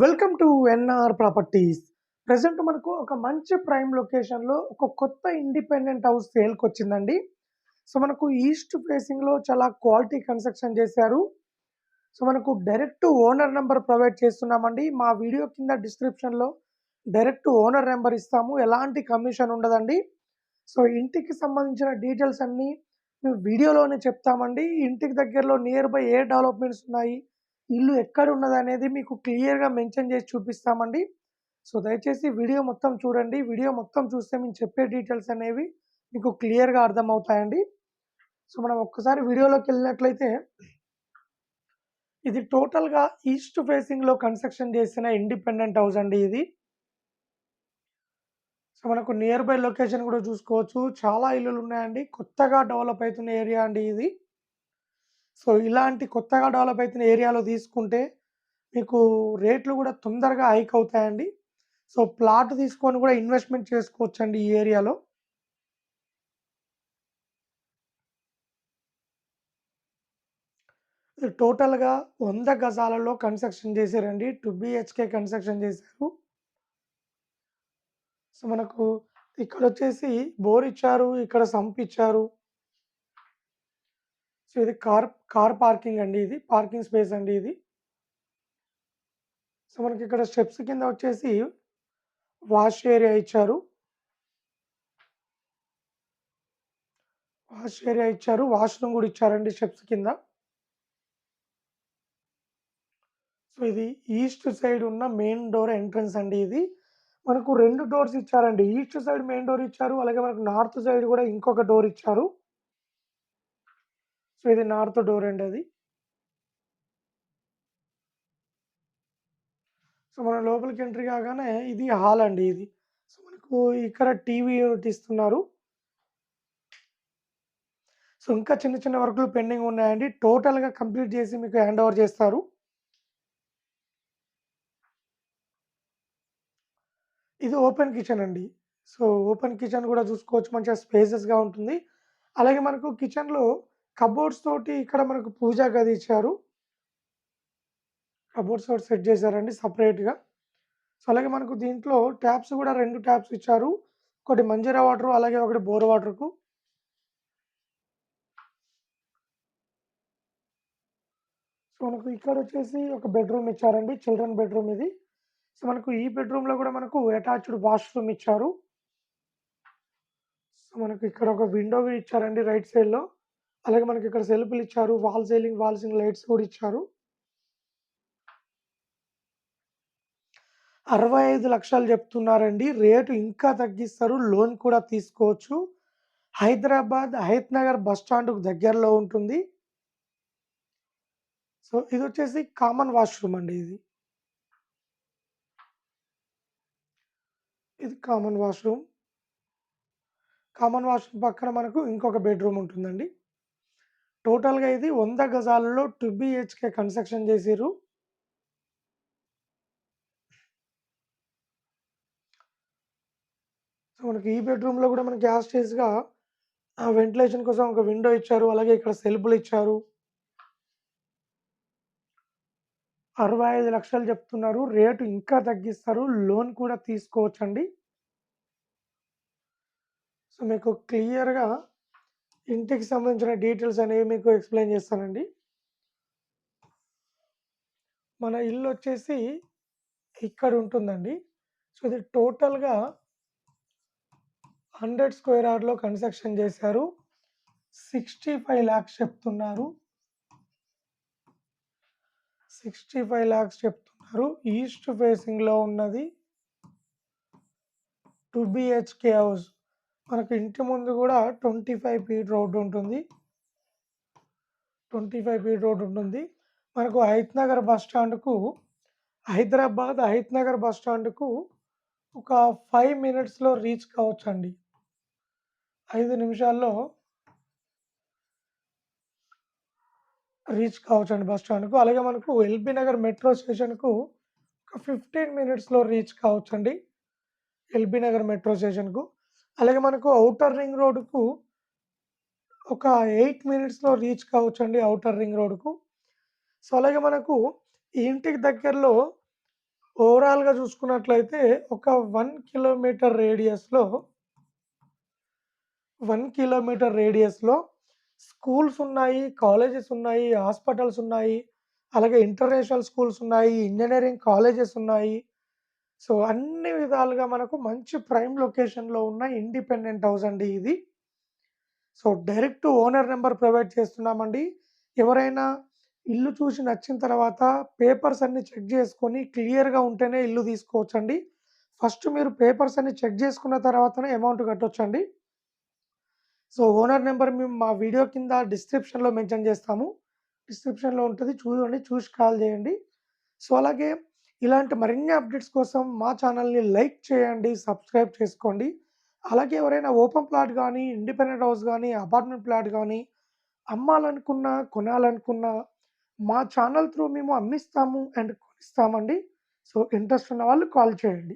Welcome to NR properties. Present మనకు ఒక మంచి ప్రైమ్ లొకేషన్లో ఒక కొత్త ఇండిపెండెంట్ హౌస్ సేల్కి వచ్చిందండి సో మనకు ఈస్ట్ ఫేసింగ్లో చాలా క్వాలిటీ కన్స్ట్రక్షన్ చేశారు. సో మనకు డైరెక్ట్ ఓనర్ నెంబర్ ప్రొవైడ్ చేస్తున్నామండి. మా వీడియో కింద డిస్క్రిప్షన్లో డైరెక్ట్ ఓనర్ నెంబర్ ఇస్తాము. ఎలాంటి కమిషన్ ఉండదండి. సో ఇంటికి సంబంధించిన డీటెయిల్స్ అన్నీ మేము వీడియోలోనే చెప్తామండి. ఇంటికి దగ్గరలో నియర్ బై ఏ డెవలప్మెంట్స్ ఉన్నాయి? ఇల్లు ఎక్కడ ఉన్నది అనేది మీకు క్లియర్గా మెన్షన్ చేసి చూపిస్తామండి. సో దయచేసి వీడియో మొత్తం చూడండి. వీడియో మొత్తం చూస్తే మేము చెప్పే డీటెయిల్స్ అనేవి మీకు క్లియర్గా అర్థమవుతాయండి. సో మనం ఒక్కసారి వీడియోలోకి వెళ్ళినట్లయితే ఇది టోటల్గా ఈస్ట్ ఫేసింగ్లో కన్స్ట్రక్షన్ చేసిన ఇండిపెండెంట్ హౌస్ అండి ఇది. సో మనకు నియర్ బై లొకేషన్ కూడా చూసుకోవచ్చు. చాలా ఇల్లులు ఉన్నాయండి. కొత్తగా డెవలప్ అవుతున్న ఏరియా అండి ఇది. సో ఇలాంటి కొత్తగా డెవలప్ అవుతున్న ఏరియాలో తీసుకుంటే మీకు రేట్లు కూడా తొందరగా హైక్ అవుతాయండి. సో ప్లాట్ తీసుకొని కూడా ఇన్వెస్ట్మెంట్ చేసుకోవచ్చండి ఈ ఏరియాలో. టోటల్గా వంద గజాలలో కన్స్ట్రక్షన్ చేశారండి. టూ బిహెచ్కే కన్స్ట్రక్షన్ చేశారు. సో మనకు ఇక్కడ వచ్చేసి బోర్ ఇచ్చారు ఇక్కడ సంప్ ఇచ్చారు. సో ఇది కార్ కార్ పార్కింగ్ అండి ఇది. పార్కింగ్ స్పేస్ అండి ఇది. సో మనకి ఇక్కడ స్టెప్స్ కింద వచ్చేసి వాష్ ఏరియా ఇచ్చారు. వాష్ ఏరియా ఇచ్చారు. వాష్రూమ్ కూడా ఇచ్చారండి స్టెప్స్ కింద. సో ఇది ఈస్ట్ సైడ్ ఉన్న మెయిన్ డోర్ ఎంట్రన్స్ అండి ఇది. మనకు రెండు డోర్స్ ఇచ్చారండి. ఈస్ట్ సైడ్ మెయిన్ డోర్ ఇచ్చారు. అలాగే మనకు నార్త్ సైడ్ కూడా ఇంకొక డోర్ ఇచ్చారు. సో ఇది నార్త్ డోర్ అండి అది. సో మనం లోపలికి ఎంట్రీ కాగానే ఇది హాల్ అండి ఇది. సో మనకు ఇక్కడ టీవీ యూనిట్ ఇస్తున్నారు. సో ఇంకా చిన్న చిన్న వర్క్లు పెండింగ్ ఉన్నాయండి. టోటల్గా కంప్లీట్ చేసి మీకు హ్యాండ్ ఓవర్ చేస్తారు. ఇది ఓపెన్ కిచెన్ అండి. సో ఓపెన్ కిచెన్ కూడా చూసుకోవచ్చు. మంచిగా స్పేసెస్గా ఉంటుంది. అలాగే మనకు కిచెన్లో కబోర్డ్స్ తోటి ఇక్కడ మనకు పూజా గది ఇచ్చారు. కబోర్డ్స్ తోటి సెట్ చేశారండి సపరేట్గా సో అలాగే మనకు దీంట్లో ట్యాప్స్ కూడా రెండు ట్యాప్స్ ఇచ్చారు. ఒకటి మంజీరా వాటర్ అలాగే ఒకటి బోర్ వాటర్కు సో మనకు ఇక్కడ వచ్చేసి ఒక బెడ్రూమ్ ఇచ్చారండి చిల్డ్రన్ బెడ్రూమ్ ఇది. సో మనకు ఈ బెడ్రూమ్లో కూడా మనకు అటాచ్డ్ వాష్రూమ్ ఇచ్చారు. సో మనకు ఇక్కడ ఒక విండో ఇచ్చారండి రైట్ సైడ్లో అలాగే మనకి ఇక్కడ సెల్ఫ్లు ఇచ్చారు wall ceiling wall ceiling lights కూడా ఇచ్చారు. అరవై ఐదు లక్షలు చెప్తున్నారండి. రేటు ఇంకా తగ్గిస్తారు. లోన్ కూడా తీసుకోవచ్చు. హైదరాబాద్ హైత్ నగర్ బస్ స్టాండ్కు దగ్గరలో ఉంటుంది. సో ఇది వచ్చేసి కామన్ వాష్రూమ్ అండి ఇది. ఇది కామన్ వాష్రూమ్. కామన్ వాష్రూమ్ పక్కన మనకు ఇంకొక బెడ్రూమ్ ఉంటుందండి. టోటల్గా ఇది వంద గజాలలో టూ బిహెచ్కే కన్స్ట్రక్షన్ చేసిరు సో మనకి ఈ బెడ్రూమ్లో కూడా మనకి గ్యాస్ స్టేజ్గా వెంటిలేషన్ కోసం ఒక విండో ఇచ్చారు. అలాగే ఇక్కడ సెల్ఫ్లు ఇచ్చారు. అరవై ఐదు లక్షలు చెప్తున్నారు. రేటు ఇంకా తగ్గిస్తారు. లోన్ కూడా తీసుకోవచ్చండి. సో మీకు క్లియర్గా ఇంటికి సంబంధించిన డీటెయిల్స్ అనేవి మీకు ఎక్స్ప్లెయిన్ చేస్తానండి. మన ఇల్లు వచ్చేసి ఇక్కడ ఉంటుందండి. సో ఇది టోటల్గా హండ్రెడ్ స్క్వేర్ యార్డ్లో కన్స్ట్రక్షన్ చేశారు. సిక్స్టీ ఫైవ్ ల్యాక్స్ చెప్తున్నారు. సిక్స్టీ ఫైవ్ ల్యాక్స్ చెప్తున్నారు. ఈస్ట్ ఫేసింగ్లో ఉన్నది టూ బిహెచ్కే హౌస్. మనకు ఇంటి ముందు కూడా ట్వంటీ ఫైవ్ ఫీట్ రోడ్డు ఉంటుంది. ట్వంటీ ఫైవ్ ఫీట్ రోడ్ ఉంటుంది. మనకు హైత్ నగర్ బస్ స్టాండ్కు హైదరాబాద్ అహిత్ నగర్ బస్ స్టాండ్కు ఒక ఫైవ్ మినిట్స్లో రీచ్ కావచ్చండి. ఐదు నిమిషాల్లో రీచ్ కావచ్చండి బస్ స్టాండ్కు. అలాగే మనకు ఎల్బీ నగర్ మెట్రో స్టేషన్కు ఒక ఫిఫ్టీన్ మినిట్స్లో రీచ్ కావచ్చండి. ఎల్బీ నగర్ మెట్రో స్టేషన్కు. అలాగే మనకు అవుటర్ రింగ్ రోడ్కు ఒక ఎయిట్ మినిట్స్లో రీచ్ కావచ్చండి అవుటర్ రింగ్ రోడ్కు సో అలాగే మనకు ఈ ఇంటికి దగ్గరలో ఓవరాల్‌గా చూసుకున్నట్లయితే ఒక వన్ కిలోమీటర్ రేడియస్‌లో వన్ కిలోమీటర్ రేడియస్‌లో స్కూల్స్ ఉన్నాయి, కాలేజెస్ ఉన్నాయి, హాస్పిటల్స్ ఉన్నాయి. అలాగే ఇంటర్నేషనల్ స్కూల్స్ ఉన్నాయి, ఇంజనీరింగ్ కాలేజెస్ ఉన్నాయి. సో, అన్ని విధాలుగా మనకు మంచి ప్రైమ్ లొకేషన్‌లో ఉన్న ఇండిపెండెంట్ హౌస్ అండి ఇది. So, direct owner number provide చేస్తున్నామండి. ఎవరైనా ఇల్లు చూసి నచ్చిన తర్వాత పేపర్స్ అన్ని చెక్ చేసుకొని క్లియర్‌గా ఉంటేనే ఇల్లు తీసుకోవచ్చండి. ఫస్ట్ మీరు పేపర్స్ అన్ని చెక్ చేసుకున్న తర్వాతనే అమౌంట్ కట్టొచ్చండి. సో, ఓనర్ నెంబర్ మేము మా వీడియో కింద డిస్క్రిప్షన్‌లో మెన్షన్ చేస్తాము. డిస్క్రిప్షన్‌లో ఉంటుంది చూడండి. చూసి కాల్ చేయండి. సో, అలాగే ఇలాంటి మరిన్ని అప్డేట్స్ కోసం మా ఛానల్ని లైక్ చేయండి, సబ్స్క్రైబ్ చేసుకోండి. అలాగే ఎవరైనా ఓపెన్ ప్లాట్ కానీ ఇండిపెండెంట్ హౌస్ కానీ అపార్ట్మెంట్ ప్లాట్ కానీ అమ్మాలనుకున్నా, కొనాలనుకున్నా మా ఛానల్ త్రూ మేము అమ్మిస్తాము అండ్ కొనిస్తామండి. సో, ఇంట్రెస్ట్ ఉన్న వాళ్ళు కాల్ చేయండి.